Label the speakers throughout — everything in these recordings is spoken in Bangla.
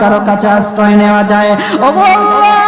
Speaker 1: কারও কাছে আশ্রয় নেওয়া যায়। ও ওগো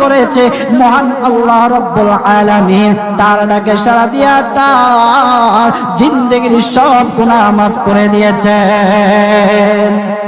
Speaker 1: করেছে মহান আল্লাহ রব্বুল আলামিন। তার ডাকে সারা দিয়া তার জিন্দগির সব গুনাহ মাফ করে দিয়েছেন।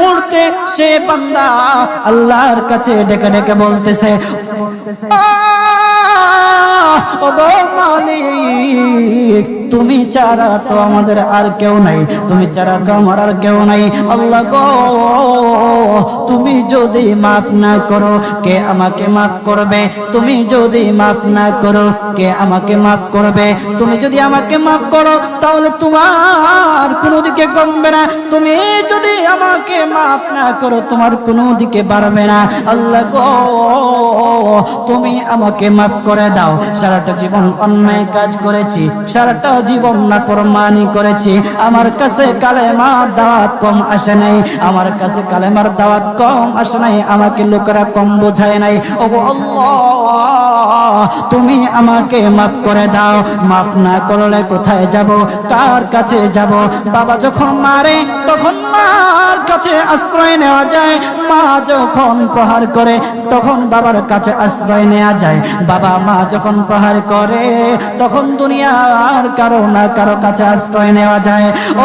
Speaker 1: মুহূর্তে সে বান্দা আল্লাহর কাছে ডেকে ডেকে বলতেছে তুমি চারা তো আমাদের আর কেউ নাই, তুমি চারা তো আমার আর কেউ নাই। আল্লাহ গো তুমি যদি মাফ না করো, কে আমাকে মাফ করবে? তুমি যদি মাফ না করো, কে আমাকে মাফ করবে? তুমি যদি আমাকে মাফ করো, তাহলে তোমার কোনো দিকে কমবে না। তুমি যদি আমাকে মাফ না করো, তোমার কোনো দিকে বাড়বে না। আল্লাহ গো, তুমি আমাকে মাফ করে দাও। সারাটা জীবন অন্যায় কাজ করেছি, সারাটা জীবন না ফরমানি করেছি। আমার কাছে কালেমার দাওয়াত কম আসে নাই। আমার কাছে কালেমার দাওয়াত কম আসে নাই, আমাকে লোকেরা কম বোঝায় নাই। ও তুমি আমাকে মাফ করে দাও, মাফ না করলে কোথায় যাব, কার কাছে যাব? বাবা যখন মারে, তখন মার কাছে আশ্রয় নেওয়া যায়, মা যখন প্রহার করে, তখন বাবার কাছে আশ্রয় নেওয়া যায়। বাবা, মা যখন প্রহার করে, তখন দুনিয়ার কারও না কারও কাছে আশ্রয় নেওয়া যায়। ও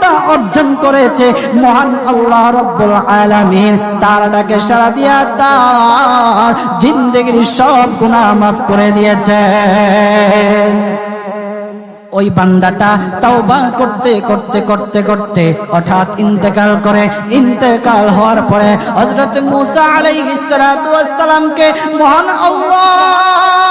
Speaker 1: গ্রহণযোগ্যতা অর্জন করেছে মহান আল্লাহ রব্বুল আলামিন। তার ডাকে সারা দিয়া তার জিন্দগির সব গুনাহ মাফ করে দিয়েছেন ওই বান্দাটা তাওবা করতে করতে করতে করতে হঠাৎ ইন্তেকাল করে। ইন্তেকাল হওয়ার পরে হযরত মুসা আলাইহিস সালাতু ওয়াস সালামকে মহান আল্লাহ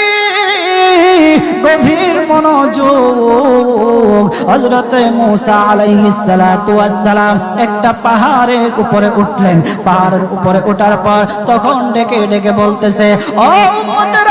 Speaker 1: মনোযোগ। হজরতে মুসা আলাইহিস সালাতু ওয়াস সালাম একটা পাহাড়ের উপরে উঠলেন। পাহাড়ের উপরে উঠার পর তখন ডেকে ডেকে বলতেছে, ও উম্মতেরা রে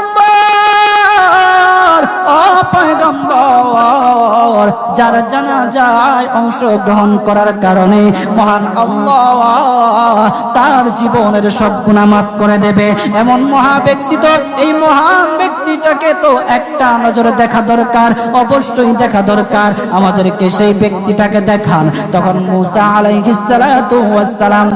Speaker 1: যার জানা যায় অংশগ্রহণ করার কারণে মহান আল্লাহ তার জীবনের সব গুণা মাফ করে দেবে। এমন মহা ব্যক্তি তো, এই মহান ব্যক্তিটাকে তো একটা নজরে দেখা দরকার, অবশ্যই দেখা দরকার। আমাদেরকে সেই ব্যক্তিটাকে দেখান। তখন মুসা আলাইহিস সালাম